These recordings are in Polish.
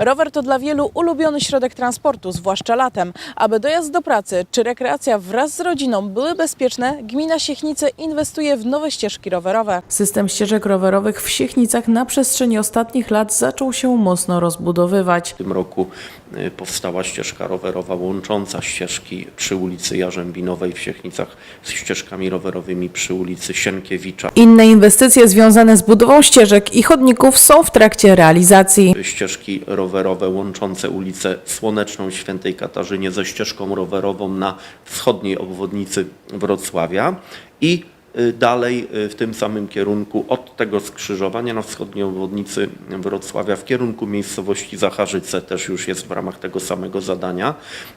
Rower to dla wielu ulubiony środek transportu, zwłaszcza latem. Aby dojazd do pracy czy rekreacja wraz z rodziną były bezpieczne, gmina Siechnice inwestuje w nowe ścieżki rowerowe. System ścieżek rowerowych w Siechnicach na przestrzeni ostatnich lat zaczął się mocno rozbudowywać. W tym roku y, powstała ścieżka rowerowa łącząca ścieżki przy ulicy Jarzębinowej w Siechnicach z ścieżkami rowerowymi przy ulicy Sienkiewicza. Inne inwestycje związane z budową ścieżek i chodników są w trakcie realizacji. Ścieżki rowerowe łączące ulicę Słoneczną Świętej Katarzynie ze ścieżką rowerową na wschodniej obwodnicy Wrocławia i dalej y, w tym samym kierunku od tego skrzyżowania na wschodniej obwodnicy Wrocławia w kierunku miejscowości Zacharzyce też już jest w ramach tego samego zadania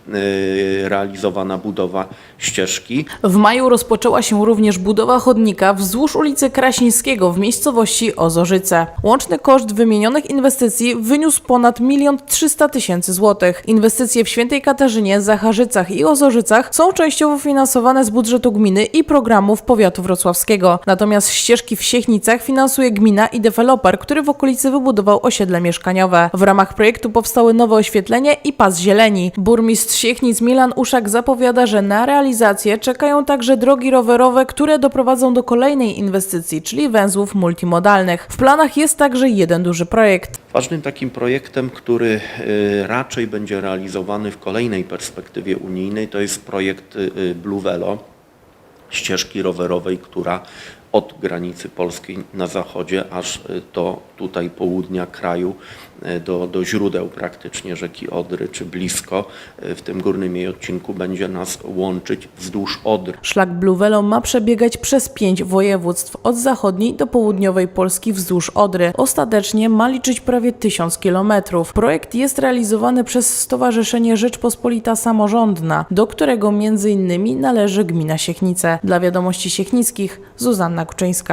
y, realizowana budowa ścieżki. W maju rozpoczęła się również budowa chodnika wzdłuż ulicy Krasińskiego w miejscowości Ozorzyce. Łączny koszt wymienionych inwestycji wyniósł ponad 1 300 tysięcy złotych. Inwestycje w Świętej Katarzynie, Zacharzycach i Ozorzycach są częściowo finansowane z budżetu gminy i programów wrocławskiego. Natomiast ścieżki w Siechnicach finansuje gmina i deweloper, który w okolicy wybudował osiedle mieszkaniowe. W ramach projektu powstały nowe oświetlenie i pas zieleni. Burmistrz Siechnic Milan Uszak zapowiada, że na realizację czekają także drogi rowerowe, które doprowadzą do kolejnej inwestycji, czyli węzłów multimodalnych. W planach jest także jeden duży projekt. Ważnym takim projektem, który y, raczej będzie realizowany w kolejnej perspektywie unijnej, to jest projekt y, Blue Velo, ścieżki rowerowej, która od granicy polskiej na zachodzie aż y, do tutaj południa kraju, y, do, do źródeł praktycznie rzeki Odry, czy blisko, y, w tym górnym jej odcinku będzie nas łączyć wzdłuż Odry. Szlak Blue Velo ma przebiegać przez pięć województw, od zachodniej do południowej Polski wzdłuż Odry. Ostatecznie ma liczyć prawie tysiąc kilometrów. Projekt jest realizowany przez Stowarzyszenie Rzeczpospolita Samorządna, do którego m.in. należy gmina Siechnice. Dla wiadomości siechnickich Zuzanna Kuczyńska.